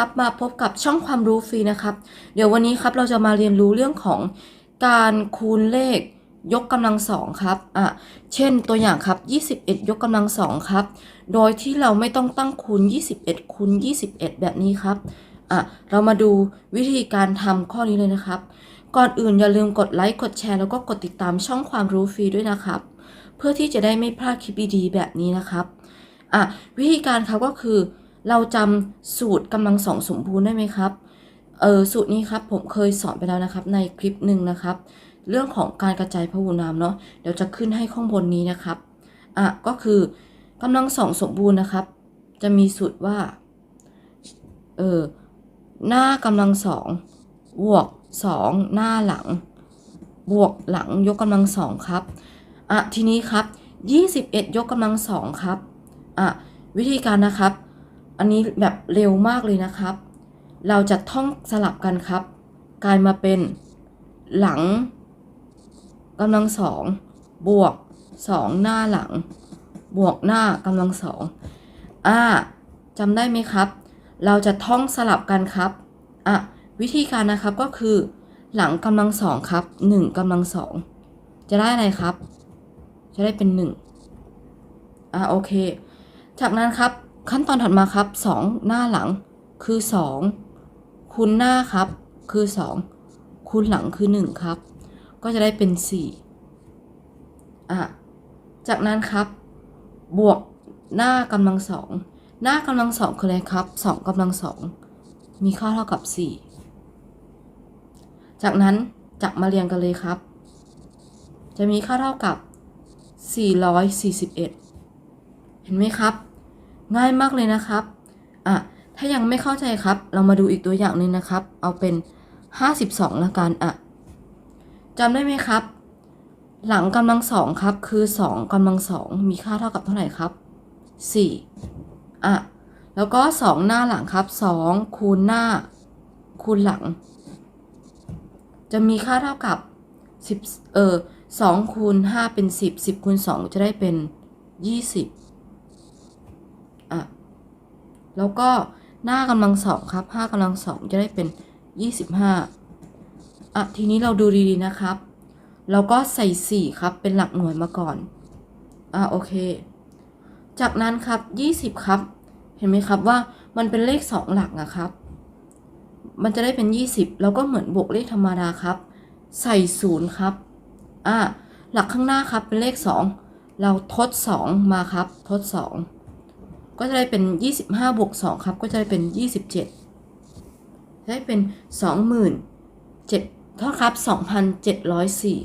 ครับมาพบกับช่องความรู้ฟรีนะครับ เดี๋ยววันนี้ครับเราจะมาเรียนรู้เรื่องของการคูณเลขยกกำลังสองครับอะเช่นตัวอย่างครับ 21 ยกกำลังสองครับ โดยที่เราไม่ต้องตั้งคูณ 21 คูณ 21 แบบนี้ครับอะเรามาดูวิธีการทำข้อนี้เลยนะครับ ก่อนอื่นอย่าลืมกดไลค์กดแชร์แล้วก็กดติดตามช่องความรู้ฟรีด้วยนะครับ เพื่อที่จะได้ไม่พลาดคลิปดีๆแบบนี้นะครับอะวิธีการครับก็คือ เราจำสูตรกำลังสองสมบูรณ์ได้ไหมครับ เออสูตรนี้ครับผมเคยสอนไปแล้วนะครับในคลิปหนึ่งนะครับ เรื่องของการกระจายพหูนามเนาะเดี๋ยวจะขึ้นให้ข้างบนนี้นะครับ อะก็คือกำลังสองสมบูรณ์นะครับ จะมีสูตรว่า เออหน้ากำลังสองบวกสองหน้าหลัง บวกหลังยกกำลังสองครับ อะทีนี้ครับ 21 ยกกำลังสองครับ อะวิธีการนะครับ อันนี้แบบเร็วมากเลยนะครับ เราจะท่องสลับกันครับ กลายมาเป็นหลังกำลังสองบวกสองหน้าหลัง บวกหน้ากำลังสองอ่าจำได้ไหมครับ เราจะท่องสลับกันครับอะวิธีการนะครับก็คือ หลังกำลังสองครับหนึ่งกำลังสองจะได้อะไรครับ จะได้เป็นหนึ่งอะโอเค จากนั้นครับ ขั้นตอนถัดมาครับ 2 หน้าหลังคือ 2 คูณหน้าครับ คือ 2 คูณหลังคือ 1 ครับ ก็จะได้เป็น 4อะจากนั้นครับ บวกหน้ากำลังสองหน้ากำลังสองคืออะไรครับ2กำลังสองมีค่าเท่ากับ 4 จากนั้นจับมาเรียงกันเลยครับ จะมีค่าเท่ากับ 441 เห็นไหมครับ ง่ายมากเลยนะครับอะถ้ายังไม่เข้าใจครับ เรามาดูอีกตัวอย่างหนึ่งนะครับ เอาเป็น 52ละกันอะจำได้ไหมครับ หลังกำลังสองครับ คือ2กำลังสองมีค่าเท่ากับเท่าไหร่ครับ 4 อะ แล้วก็ 2 หน้าหลังครับ 2 คูณหน้า คูณหลัง จะมีค่าเท่ากับ 10 เออ2คูณ5เป็น 10 10คูณ2จะได้เป็น 20 แล้วก็หน้ากำลังสองครับห้ากำลังสองจะได้เป็นยี่สิบห้าอะทีนี้เราดูดีๆนะครับเราก็ใส่สี่ครับเป็นหลักหน่วยมาก่อนอะโอเค จากนั้นครับยี่สิบครับ เห็นไหมครับว่ามันเป็นเลขสองหลักอะครับ มันจะได้เป็นยี่สิบแล้วก็เหมือนบวกเลขธรรมดาครับ ใส่ศูนย์ครับอะหลักข้างหน้าครับเป็นเลขสองเราทดสองมาครับ ทดสอง ก็จะได้เป็น 25บวก2ครับ ก็จะได้เป็น 27 ได้เป็น 27เท่าครับ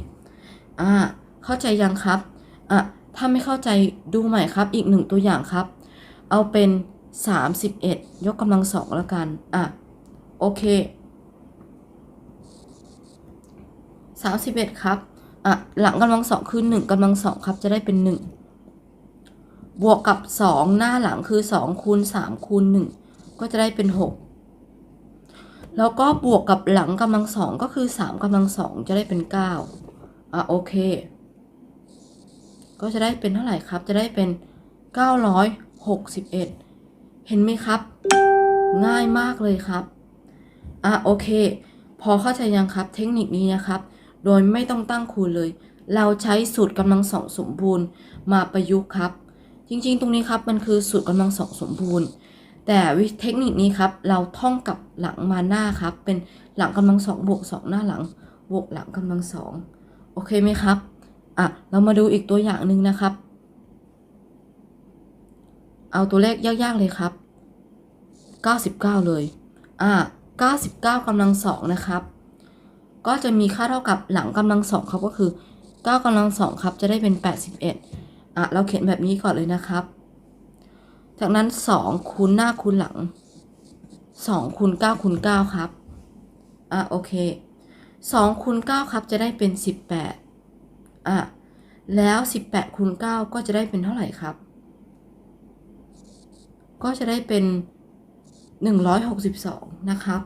2,704อ่า เข้าใจยังครับ อะ ถ้าไม่เข้าใจดูใหม่ครับ อีกหนึ่งตัวอย่างครับ เอาเป็น 31 ยกกำลังสองแล้วกัน อะ โอเค 31 ครับ อะ หลังกำลังสองคือ1กำลังสองครับ จะได้เป็น 1 บวกกับ 2 หน้าหลังคือ 2 คูณ 3 คูณ 1 ก็จะได้เป็น 6 แล้วก็บวกกับหลังกำลังสองก็คือ3กำลังสองจะได้เป็น 9 อะโอเค ก็จะได้เป็นเท่าไหร่ครับ จะได้เป็น 961 เห็นไหมครับ ง่ายมากเลยครับ อะโอเค พอเข้าใจยังครับเทคนิคนี้นะครับ โดยไม่ต้องตั้งคูณเลย เราใช้สูตรกำลังสองสมบูรณ์มาประยุกต์ครับ จริงๆ ตรงนี้ครับมันคือสูตรกำลังสองสมบูรณ์ แต่วิเทคนิคนี้ครับเราท่องกับหลังมาหน้าครับ เป็นหลังกำลังสองบวกสองหน้าหลังบวกหลังกำลังสองโอเคไหมครับอะเรามาดูอีกตัวอย่างหนึ่งนะครับ เอาตัวเลขยากๆเลยครับ 99 เลยอะ99กำลังสองนะครับ ก็จะมีค่าเท่ากับหลังกำลังสองครับก็คือ 9กำลังสองครับจะได้เป็น 81 อะเราเขียนแบบนี้ก่อนเลยนะครับ จากนั้น2คูณหน้าคูณหลัง2คูณ9คูณ9ครับ อะโอเค2คูณ9ครับจะได้เป็น18อะแล้ว18คูณ9ก็จะได้เป็นเท่าไหร่ครับ ก็จะได้เป็น162นะครับ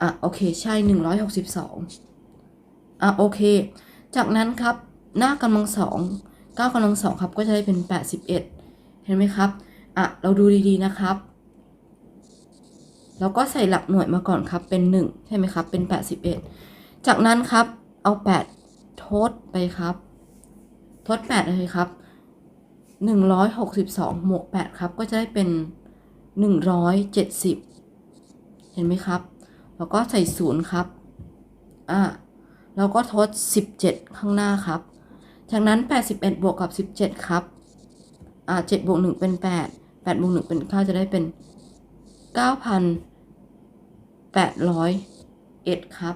อะโอเคใช่162อ่ อะโอเค จากนั้นครับหน้ากำลังสองเก้ากำลังสองครับก็จะได้เป็น81เห็นไหมครับอะเราดูดีๆนะครับแล้วก็ใส่หลักหน่วยมาก่อนครับเป็น 1 ใช่ไหมครับ เป็น 81 จากนั้นครับเอา 8 ทดไปครับ ทด 8 เลยครับ 162หมวก8ครับก็จะได้เป็น 170 เห็นไหมครับ แล้วก็ใส่ 0 ครับ อะ แล้วก็ทด 17 ข้างหน้าครับ จากนั้น 81 บวกกับ 17 ครับ อ่า7บวก1เป็น 8 8บวก1เป็น 9 จะได้เป็น 9,801 ครับ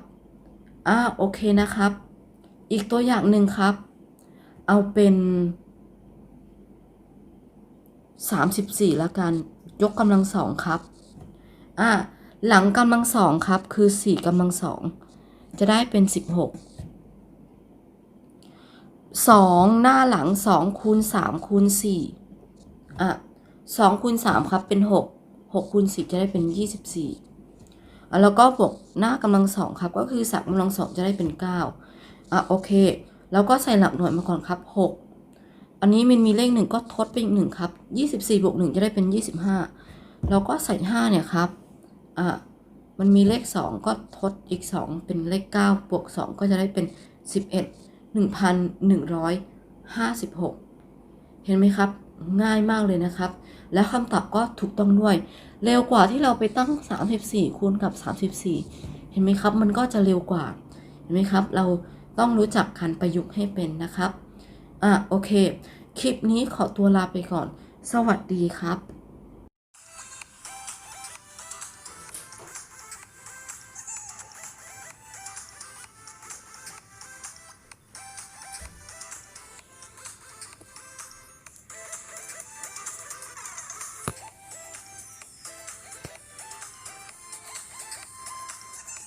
อ่าโอเคนะครับ อีกตัวอย่างหนึ่งครับ เอาเป็น 34 แล้วกัน ยกกำลังสองครับ อ่าหลังกำลังสองครับ คือ 4กำลังสอง จะได้เป็น 16 2 หน้าหลัง 2 คูณ 3 คูณ 4 อะ2คูณ 3 ครับ เป็น 6 6คูณ10 จะได้เป็น 24อะแล้วก็บวกหน้ากำลังสองครับ ก็คือ3กำลังสองจะได้เป็น 9 อะ โอเค แล้วก็ใส่หลักหน่วยมาก่อนครับ 6 อันนี้มันมีเลขหนึ่งก็ทดไปอีกหนึ่งครับ 24บวก1จะได้เป็น 25 แล้วก็ใส่ 5 เนี่ยครับ อะ มันมีเลข 2 ก็ทดอีก 2 เป็นเลข9บวก2 ก็จะได้เป็น 11 1,156 เห็นไหมครับ ง่ายมากเลยนะครับ และคำตอบก็ถูกต้องด้วย เร็วกว่าที่เราไปตั้ง 34 คูณกับ 34 เห็นไหมครับ มันก็จะเร็วกว่า เห็นไหมครับ เราต้องรู้จักการประยุกต์ให้เป็นนะครับ อะ โอเค คลิปนี้ขอตัวลาไปก่อน สวัสดีครับ